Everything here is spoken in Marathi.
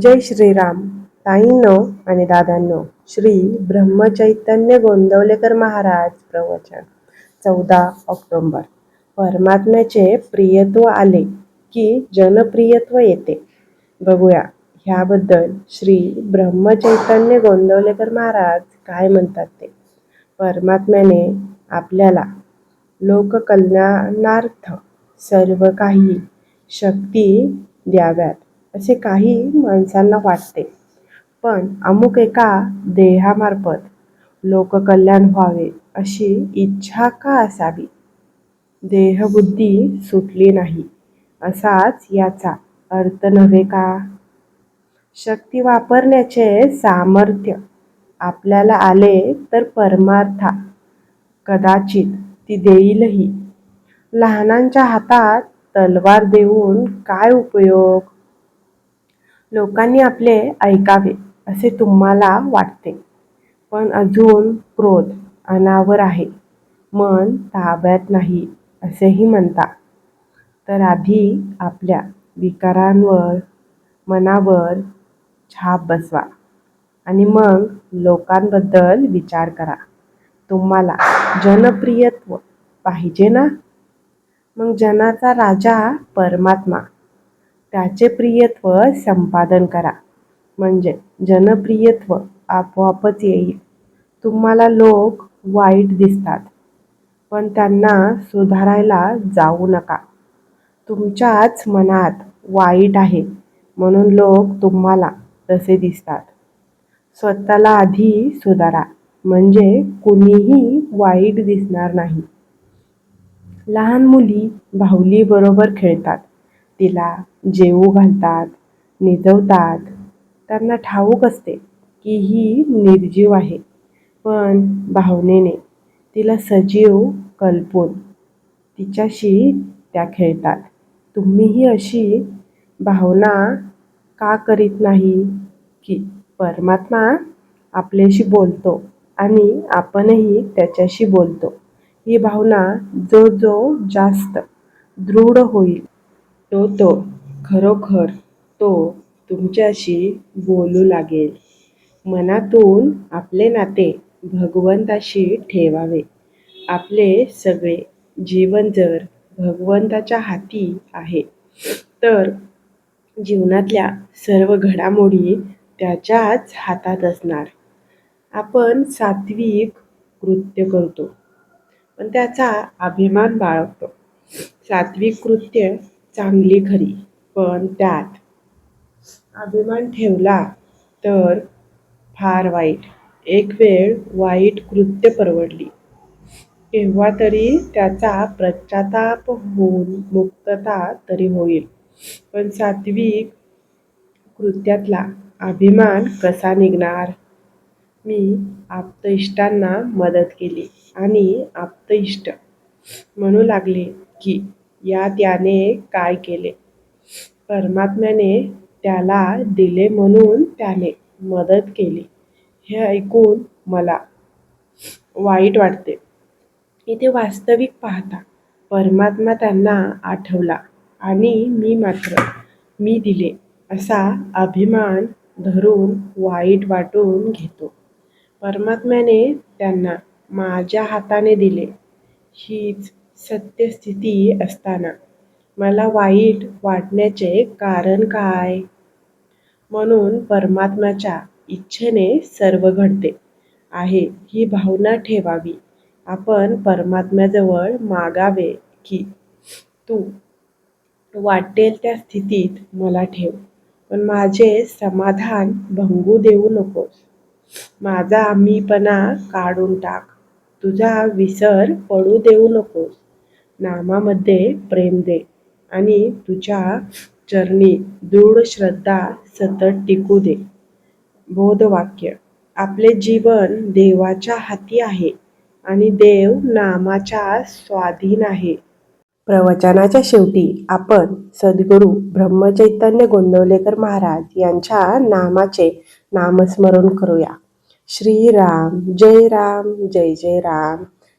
जय श्रीराम. ताईंनो आणि दादांनो श्री ब्रह्मचैतन्य गोंदवलेकर महाराज प्रवचन चौदा ऑक्टोंबर. परमात्म्याचे प्रियत्व आले की जनप्रियत्व येते. बघूया ह्याबद्दल श्री ब्रह्मचैतन्य गोंदवलेकर महाराज काय म्हणतात ते. परमात्म्याने आपल्याला लोककल्याणार्थ सर्व काही शक्ती द्याव्यात. असे काही माणसांना वाटते. पण अमुक एका देहामार्फत लोककल्याण व्हावे अशी इच्छा का असावी? देहबुद्धी सुटली नाही असाच याचा अर्थ नव्हे का? शक्ती वापरण्याचे सामर्थ्य आपल्याला आले तर परमार्था कदाचित ती देईलही. लहानांच्या हातात तलवार देऊन काय उपयोग? लोकांनी आपले ऐकावे असे तुम्हाला वाटते. पण अजून क्रोध अनावर आहे. मन ताब्यात नाही असेही म्हणता. तर आधी आपल्या विकारांवर मनावर छाप बसवा आणि मग लोकांबद्दल विचार करा. तुम्हाला जनप्रियत्व पाहिजे ना? मग जनाचा राजा परमात्मा त्याचे प्रियत्व संपादन करा. म्हणजे जनप्रियत्व आपोआपच येईल. तुम्हाला लोक वाईट दिसतात पण त्यांना सुधारायला जाऊ नका. तुमच्याच मनात वाईट आहे म्हणून लोक तुम्हाला तसे दिसतात. स्वतःला आधी सुधारा म्हणजे कुणीही वाईट दिसणार नाही. लहान मुली बाहुलीबरोबर खेळतात तिला जेवू घालतात निजवतात. त्यांना ठाऊक असते की ही निर्जीव आहे. पण भावनेने तिला सजीव कल्पून तिच्याशी त्या खेळतात. तुम्हीही अशी भावना का करीत नाही की परमात्मा आपल्याशी बोलतो आणि आपणही त्याच्याशी बोलतो? ही भावना जो जो जास्त दृढ होईल. तो तो खरोखर तो तुमच्याशी बोलू लागेल. मनातून आपले नाते भगवंताशी ठेवावे. आपले सगळे जीवन जर भगवंताच्या हाती आहे तर जीवनातल्या सर्व घडामोडी त्याच्याच हातात असणार. आपण सात्विक कृत्य करतो. पण त्याचा अभिमान बाळगतो. सात्विक कृत्य चांगली खरी. पण त्यात अभिमान ठेवला तर फार वाईट. एक वेळ वाईट कृत्य परवडली. केव्हा तरी त्याचा पश्चाताप होऊन मुक्तता तरी होईल. पण सात्विक कृत्यातला अभिमान कसा निघणार? मी आप्तइष्टांना मदत केली आणि आप्तइष्ट म्हणू लागले की या त्याने काय केले? परमात्म्याने त्याला दिले म्हणून त्याने मदत केली. हे ऐकून मला वाईट वाटते. इथे वास्तविक पाहता परमात्मा त्यांना आठवला आणि मी मात्र मी दिले असा अभिमान धरून वाईट वाटून घेतो. परमात्म्याने त्यांना माझ्या हाताने दिले. हीच सद्यस्थिती असताना. मला वाईट वाटण्याचे कारण काय? म्हणून परमात्म्याच्या इच्छेने सर्व घडते. आहे ही भावना ठेवावी. आपण परमात्म्याजवळ मागावे की तू वाटेल त्या स्थितीत मला ठेव. पण माझे समाधान भंगू देऊ नकोस. माझा आम्हीपणा काढून टाक. तुझा विसर पडू देऊ नकोस. नामामध्ये प्रेम दे आणि तुझ्या चरणी दृढ श्रद्धा सतत टिकू दे. बोधवाक्य आपले जीवन देवाच्या हाती आहे आणि देव नामाच्या स्वाधीन आहे. प्रवचनाच्या शेवटी आपण सद्गुरू ब्रह्मचैतन्य गोंदवलेकर महाराज यांच्या नामाचे नामस्मरण करूया. श्रीराम जय राम जय जय राम.